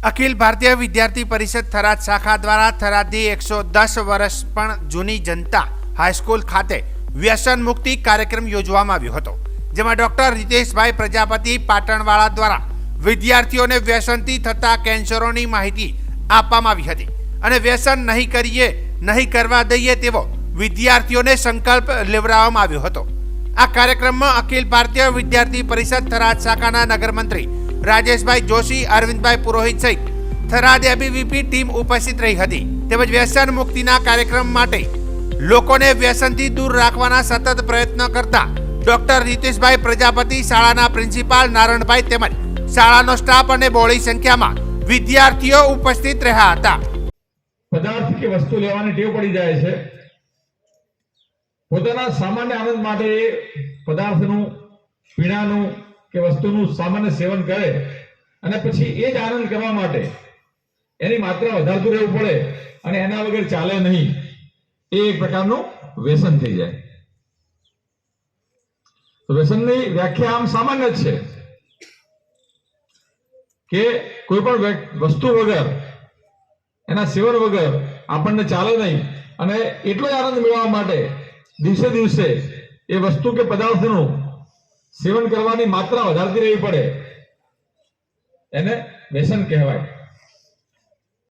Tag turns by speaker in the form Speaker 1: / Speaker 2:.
Speaker 1: અખિલ ભારતીય વિદ્યાર્થી પરિષદ થરાદ શાખા દ્વારા થરાદની એકસો દસ વર્ષ પણ જૂની જનતા હાઈસ્કૂલ ખાતે વ્યસન મુક્તિ કાર્યક્રમ યોજવામાં આવ્યો હતો, જેમાં ડોક્ટર રીતેશભાઈ પ્રજાપતિ પાટણવાળા દ્વારા વિદ્યાર્થીઓને વ્યસનથી થતા કેન્સરોની માહિતી આપવામાં આવી હતી અને વ્યસન નહીં કરીએ, નહીં કરવા દઈએ તેવો વિદ્યાર્થીઓને સંકલ્પ લેવડાવવામાં આવ્યો હતો. આ કાર્યક્રમમાં અખિલ ભારતીય વિદ્યાર્થી પરિષદ થરાદ શાખાના નગરમંત્રી રાજેશભાઈ જોશી, અરવિંદભાઈ પુરોહિત સહિત થરાદ એબીવીપી ટીમ ઉપસ્થિત રહી હતી. તેમજ વ્યસન મુક્તિના કાર્યક્રમ માટે લોકોને વ્યસનથી દૂર રાખવાના સતત પ્રયત્ન કરતા ડોક્ટર રીતેશભાઈ પ્રજાપતિ, શાળાના પ્રિન્સિપાલ નારણભાઈ તેમજ શાળાનો સ્ટાફ અને બહોળી સંખ્યામાં વિદ્યાર્થીઓ ઉપસ્થિત રહ્યા હતા.
Speaker 2: પદાર્થ કે વસ્તુ લેવાની ટેવ પડી જાય છે. પોતાના સામાન્ય આનંદ માટે પદાર્થનું, પીણાનું કે વસ્તુનું સામાન્ય સેવન કરે અને પછી એ જ આનંદ કરવા માટે એની માત્રા વધારતું રહેવું પડે અને એના વગર ચાલે નહીં. એ એક પ્રકારનું વ્યસન થઈ જાય. વ્યસનની વ્યાખ્યા આમ સામાન્ય જ છે કે કોઈ પણ વસ્તુ વગર, એના સેવન વગર આપણને ચાલે નહીં અને એટલો જ આનંદ મેળવવા માટે દિવસે દિવસે એ વસ્તુ કે પદાર્થનું સેવન કરવાની માત્રા વધારતી રહેવી પડે. એને વ્યસન કહેવાય.